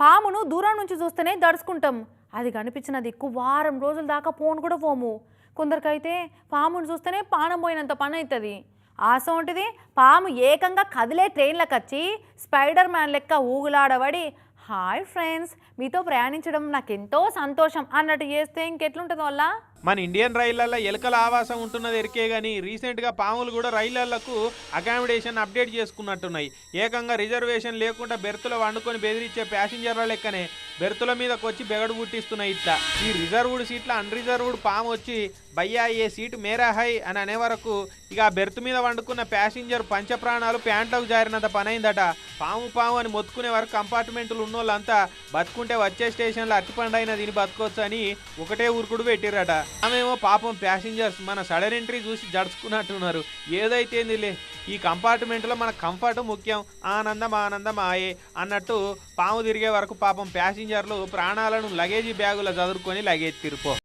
పామును దూరం నుంచి చూస్తేనే దడుచుకుంటాం. అది కనిపించిన దిక్కు వారం రోజుల దాకా పోను కూడా పోము. కొందరికైతే పామును చూస్తేనే పానం పోయినంత పని అవుతుంది ఆశ ఉంటుంది పాము ఏకంగా కదిలే ట్రైన్లకు వచ్చి స్పైడర్ మ్యాన్ లెక్క ఊగులాడబడి హాయ్ ఫ్రెండ్స్ మీతో ప్రయాణించడం నాకు ఎంతో సంతోషం అన్నట్టు చేస్తే ఇంకెట్లుంటుంది వల్ల మన ఇండియన్ రైళ్ళలో ఎలుకల ఆవాసం ఉంటున్నది ఎరికే కానీ రీసెంట్గా పాములు కూడా రైళ్ళకు అకామిడేషన్ అప్డేట్ చేసుకున్నట్టున్నాయి. ఏకంగా రిజర్వేషన్ లేకుండా బెర్తులు వండుకొని బెదిరించే ప్యాసింజర్ల లెక్కనే బెర్తుల మీదకి వచ్చి బెగడు పుట్టిస్తున్నాయి ఇట్లా ఈ రిజర్వ్డ్ సీట్ల అన్రిజర్వ్డ్ పాము వచ్చి భయ్యా ఏ సీటు మేరా హై అని అనే వరకు ఇక ఆ బెర్త్ మీద వండుకున్న ప్యాసింజర్ పంచప్రాణాలు ప్యాంట్లకు జారినంత పనైందట. పాము పాము అని మొత్తుకునే వరకు కంపార్ట్మెంట్లు ఉన్నోళ్ళంతా బతుకుంటే వచ్చే స్టేషన్లో అట్టిపండైన దీని దీన్ని బతుకోవచ్చు అని ఒకటే ఊరుకుడు పెట్టిరట ఆమెమో పాపం ప్యాసింజర్స్ మన సడన్ ఎంట్రీ చూసి జడుచుకున్నట్టున్నారు. ఏదైతేందిలే ఈ కంపార్ట్మెంట్లో మన కంఫర్ట్ ముఖ్యం. ఆనందం ఆనందం ఆయే అన్నట్టు పాము తిరిగే వరకు పాపం ప్యాసింజర్లు ప్రాణాలను లగేజీ బ్యాగులో చదువుకొని లగేజ్ తిరిపో